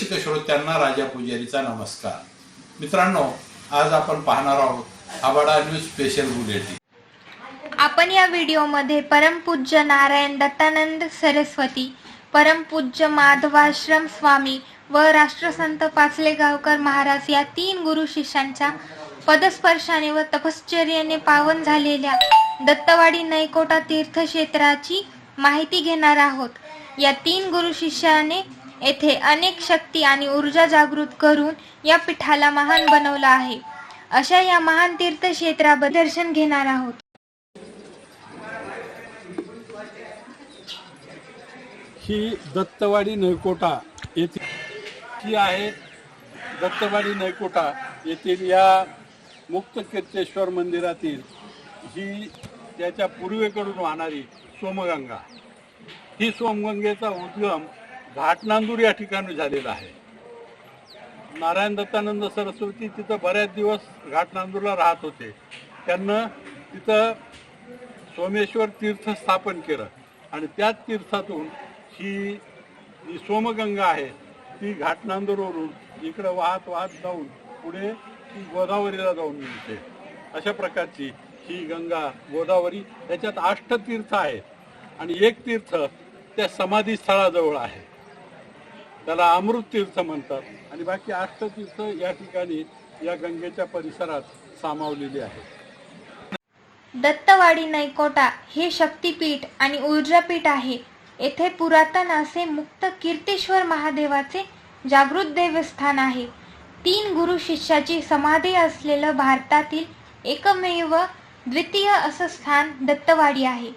रसिक श्रोत्यांना राजा पुजारीचा नमस्कार. मित्रांनो आज आपण पाहणार आहोत आबाडा न्यूज स्पेशल बुलेटिन आपण या व्हिडिओमध्ये परमपूज्य नारायण दत्तानंद सरस्वती परमपूज्य माधवाश्रम स्वामी व राष्ट्रसंत पाचलेगावकर महाराज या तीन गुरु शिष्यांच्या पदस्पर्शाने व तपश्चर्याने पावन झालेल्या दत्तवाडी नैकोटा तीर्थक्षेत्राची माहिती घेणार आहोत. या तीन गुरु शिष्याने येथे अनेक शक्ती आणि ऊर्जा जागृत करून या पीठाला महान बनवलं आहे. अशा या महान तीर्थक्षेत्राबद्दल दर्शन घेणार आहोत. ही दत्तवाडी नैकोटा येथील ही आहे दत्तवाडी नैकोटा येथील या मुक्तकीर्तेश्वर मंदिरातील ही त्याच्या पूर्वेकडून वाहणारी सोमगंगा. ही सोमगंगेचा उद्गम घाटनांदूर या ठिकाणी झालेला आहे. नारायण दत्तानंद सरस्वती तिथं बऱ्याच दिवस घाटनांदूरला राहत होते. त्यांना तिथं सोमेश्वर तीर्थ स्थापन केलं. आणि त्याच तीर्थातून ही जी सोमगंगा आहे ती घाटनांदूरवरून इकडं वाहत वाहत जाऊन पुढे ती गोदावरीला जाऊन मिळते अशा प्रकारची ही गंगा गोदावरी त्याच्यात अष्टतीर्थ आहे आणि एक तीर्थ त्या समाधीस्थळाजवळ आहे. त्याला अमृत तीर्थ म्हणतात. आणि बाकी अष्टतीर्थ या ठिकाणी या गंगेच्या परिसरात सामावलेली आहे दत्तवाडी नैकोटा हे शक्तीपीठ आणि ऊर्जापीठ आहे. येथे पुरातन असे मुक्त कीर्तेश्वर महादेवाचे जागृत देवस्थान आहे. तीन गुरु शिष्याची समाधी असलेलं भारतातील एकमेव द्वितीय असं स्थान दत्तवाडी आहे.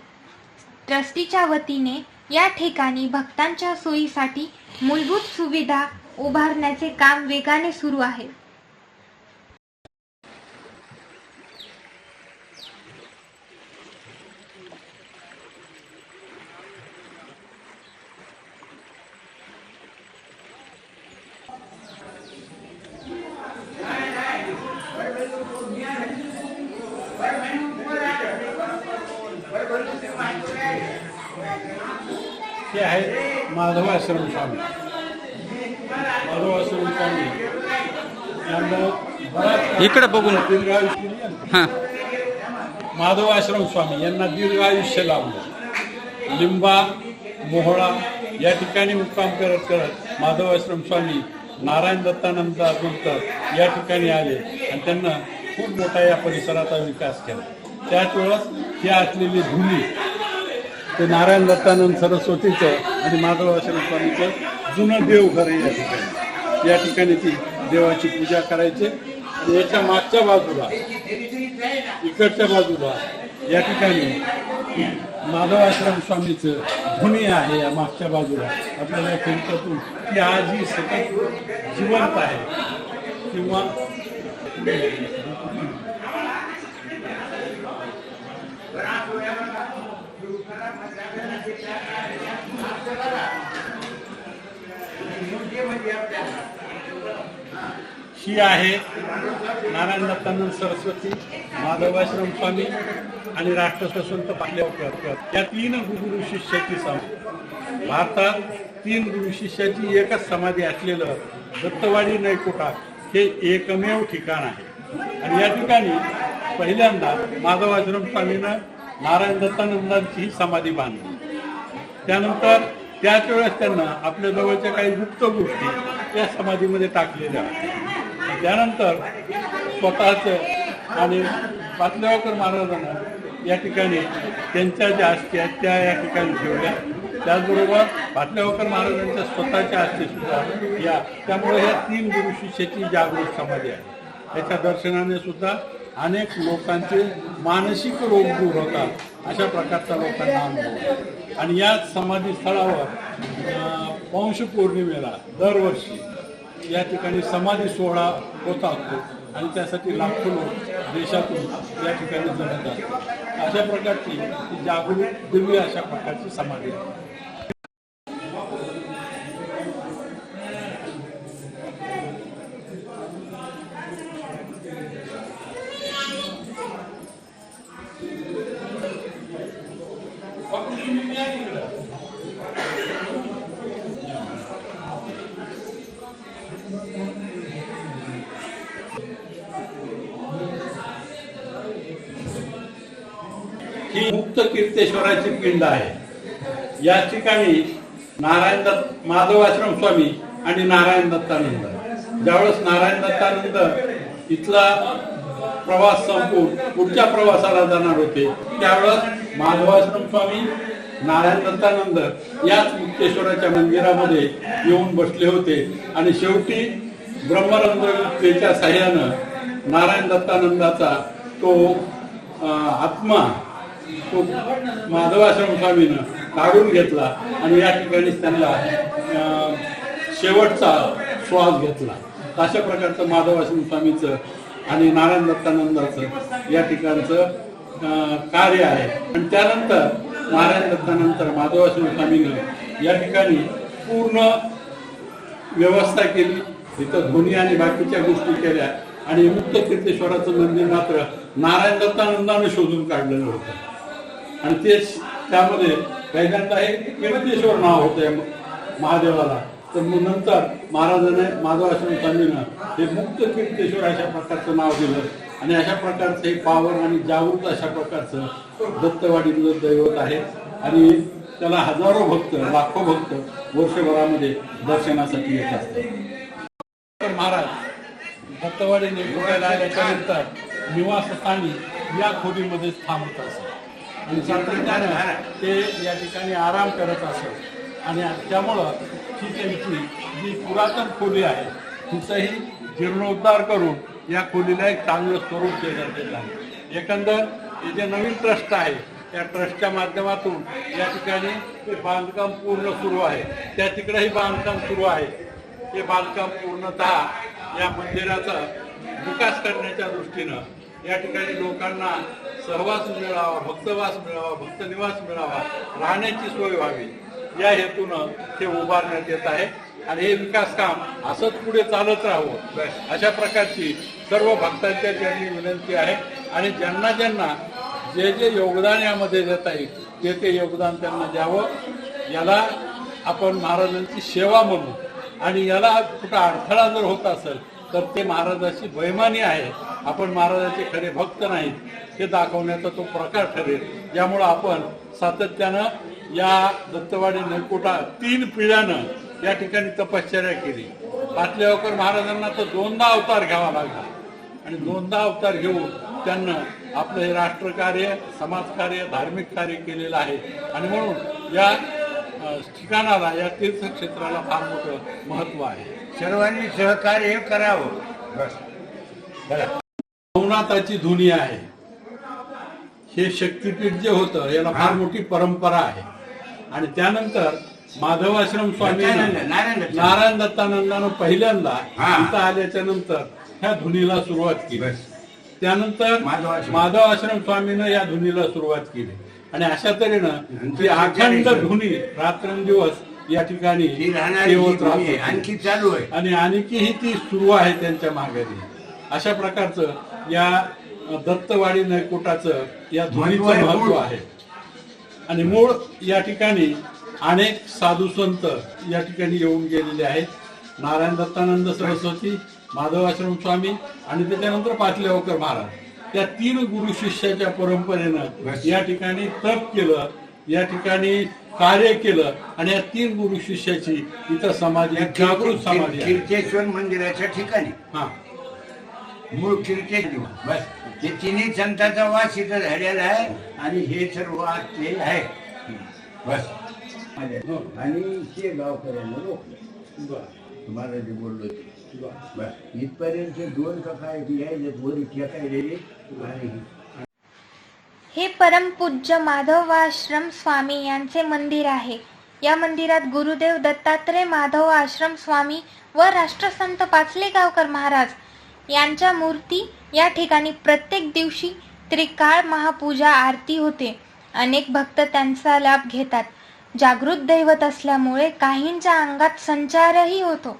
ट्रस्टीच्या वतीने या ठिकाणी भक्तांच्या सोयीसाठी मूलभूत सुविधा उभारण्याचे काम वेगाने सुरू आहे. हे आहेत माधव आश्रम स्वामी. माधव आश्रम स्वामी. इकडे बघून दीर्घायुष्य दिलं. हां. माधव आश्रम स्वामी यांना दीर्घ आयुष्य लाभलं. लिंबा मोहळा या ठिकाणी मुक्काम करत करत माधव आश्रम स्वामी नारायण दत्तानंद नंतर या ठिकाणी आले आणि त्यांना खूप मोठा या परिसराचा विकास केला. त्याच वेळेस ही असलेली धुली ते नारायण दत्तानंद सरस्वतीचं आणि माधव आश्रम स्वामीचं जुनं देवघर आहे या ठिकाणी. या ठिकाणी ती देवाची पूजा करायची. आणि याच्या मागच्या बाजूला इकडच्या बाजूला या ठिकाणी माधवाश्रम स्वामीचं धुनी आहे या मागच्या बाजूला. आपल्याला खिडक्यातून ती आजही सतत जिवंत आहे. किंवा ही आहे नारायण दत्तानंद सरस्वती माधवाश्रम स्वामी आणि राष्ट्रसंत पाटलेकर या तीन गुरु शिष्याची सम भारतात तीन गुरु शिष्याची एकच समाधी असलेलं दत्तवाडी नैकुटा हे एकमेव ठिकाण आहे. आणि या ठिकाणी पहिल्यांदा माधवाश्रम स्वामीनं नारायण दत्तानंदांची ही समाधी बांधली. त्यानंतर त्याच वेळेस त्यांना आपल्या जवळच्या काही गुप्त गोष्टी या समाधीमध्ये टाकलेल्या त्यानंतर स्वतःच आणि पाचलेगावकर महाराजांना या ठिकाणी त्यांच्या ज्या अस्थी आहेत त्या या ठिकाणी ठेवल्या. त्याचबरोबर पाटल्यावकर महाराजांच्या स्वतःच्या अस्थी सुद्धा या. त्यामुळे ह्या तीन गुरु जागृत समाधी आहे. याच्या दर्शनाने सुद्धा अनेक लोकांचे मानसिक रोग दूर होतात अशा प्रकारचा लोकांना अनुभव आणि या समाधी स्थळावर अं, पौर्णिमेला दरवर्षी या ठिकाणी समाधी सोहळा होत असतो आणि त्यासाठी लाखो लोक देशातून या ठिकाणी जमत असतात अशा प्रकारची ही जागृत दिव्य अशा प्रकारची समाधी आहे. ही मुक्त कीर्तेश्वराची पिंड आहे. या ठिकाणी नारायण दत्त माधव आश्रम स्वामी आणि नारायण दत्तानंद. ज्यावेळेस नारायण दत्तानंद इथला प्रवास संपून पुढच्या प्रवासाला जाणार होते त्यावेळेस माधवाश्रम स्वामी नारायण दत्तानंद याच मुक्तेश्वराच्या मंदिरामध्ये येऊन बसले होते. आणि शेवटी ब्रह्मरंध्र साह्यानं नारायण दत्तानंदाचा तो आत्मा तो माधवाश्रम स्वामीनं काढून घेतला आणि या ठिकाणीच त्यांना अं, शेवटचा श्वास घेतला. अशा प्रकारचं माधवाश्रम स्वामीचं आणि नारायण दत्तानंदाचं या ठिकाणचं कार्य आहे. आणि त्यानंतर नारायण दत्तानंतर माधवाश्रम स्वामीनं या ठिकाणी पूर्ण व्यवस्था केली. इथं धोनी आणि बाकीच्या गोष्टी केल्या. आणि मुक्त कीर्तेश्वराचं मंदिर मात्र नारायण दत्तानंदाने शोधून काढलेलं होतं. आणि तेच त्यामध्ये पहिल्यांदा हे कीर्तेश्वर नाव होतं महादेवाला. तर मग नंतर महाराजाने माधव आश्रम स्वामीनं हे मुक्त कीर्तेश्वर अशा प्रकारचं नाव दिलं. आणि अशा प्रकारचं हे पावन आणि जागृत अशा प्रकारचं दत्तवाडीतलं दैवत आहे. आणि त्याला हजारो भक्त लाखो भक्त वर्षभरामध्ये दर्शनासाठी येत असतात. महाराज दत्तवाडीने निवासस्थानी या खोलीमध्ये थांबत असत आणि सातत्यानं ते या ठिकाणी आराम करत असत. आणि त्यामुळं ही त्यांची जी पुरातन खोली आहे तिचाही जीर्णोद्धार करून या खोलीला एक चांगलं स्वरूप देण्यात येत आहे. एकंदर हे जे नवीन ट्रस्ट आहे त्या ट्रस्टच्या माध्यमातून या ठिकाणी ते बांधकाम पूर्ण सुरू आहे. त्या तिकडेही बांधकाम सुरू आहे. हे बांधकाम पूर्णतः या मंदिराचा विकास करण्याच्या दृष्टीनं या ठिकाणी लोकांना सहवास मिळावा भक्तवास मिळावा भक्तनिवास मिळावा राहण्याची सोय व्हावी. या हेतूनं ते उभारण्यात येत आहे. आणि हे विकास काम असंच पुढे चालत राहावं. अशा प्रकारची सर्व भक्तांच्या ज्यांनी विनंती आहे. आणि ज्यांना ज्यांना जे जे योगदान यामध्ये देता येईल ते ते योगदान त्यांना द्यावं. याला आपण महाराजांची सेवा म्हणू. आणि याला कुठं अडथळा जर होत असेल तर ते महाराजाची बैमानी आहे. आपण महाराजाचे खरे भक्त नाहीत. हे दाखवण्याचा तो प्रकार ठरेल. यामुळं आपण सातत्यानं या दत्तवाडी नरकोटा तीन पिढ्यानं या ठिकाणी तपश्चर्या केली. पाटलेगावकर महाराजांना तर दोनदा अवतार घ्यावा लागला. आणि दोनदा अवतार घेऊन त्यांना आपलं हे राष्ट्रकार्य समाजकार्य धार्मिक कार्य केलेलं आहे. आणि म्हणून या ठिकाणाला या तीर्थक्षेत्राला फार मोठं महत्त्व आहे. सर्वांनी सहकार्य करावं. बस. नवनाथाची धुनी आहे. हे शक्तीपीठ जे होतं याला फार मोठी परंपरा आहे. आणि त्यानंतर माधवाश्रम स्वामी नारायण दत्तानंद. नारायण दत्तानंदानं पहिल्यांदा. इथं आल्याच्यानंतर ह्या धुनीला सुरुवात केली. त्यानंतर माधवाश्रम. माधव आश्रम स्वामीनं या धुनीला सुरुवात केली. आणि अशा तऱ्हेनं अखंड धुनी रात्रंदिवस या ठिकाणी ही राहणारी भूमी आहे. आणखी चालू आहे आणि आणखीही ती सुरू आहे त्यांच्या माघारी अशा प्रकारचं या दत्तवाडी नैकुटाचं या महत्त्व धुनीचं आहे, महत्त्व मूळ. आहे आणि मूळ या ठिकाणी अनेक साधू संत या ठिकाणी येऊन गेलेले आहेत नारायण दत्तानंद सरस्वती माधव आश्रम स्वामी आणि त्याच्यानंतर पाटलेगावकर महाराज त्या तीन गुरु शिष्याच्या परंपरेनं. या ठिकाणी तप केलं या ठिकाणी कार्य केलं आणि या तीन गुरु शिष्याची इथं समाधी जागृत समाधी आहे. कीर्तेश्वर मंदिराच्या ठिकाणी. हा. मूळ कीर्तेश्वर बस. ते तिन्ही संतांचा वास इथं झालेला आहे आणि हे सर्व आज ते आहे. बस. आणि ते गावकऱ्यांना रोखलं तुम्हाला जे बोललो ते. बस. इथपर्यंत दोन कथा यायचे वर ठेकायलेले आणि हे परमपूज्य माधवाश्रम स्वामी यांचे मंदिर आहे. या मंदिरात गुरुदेव दत्तात्रय माधव आश्रम स्वामी व राष्ट्रसंत पाचलेगावकर महाराज यांच्या मूर्ती या ठिकाणी प्रत्येक दिवशी त्रिकाळ महापूजा आरती होते. अनेक भक्त त्यांचा लाभ घेतात. जागृत दैवत असल्यामुळे काहींच्या अंगात संचारही होतो.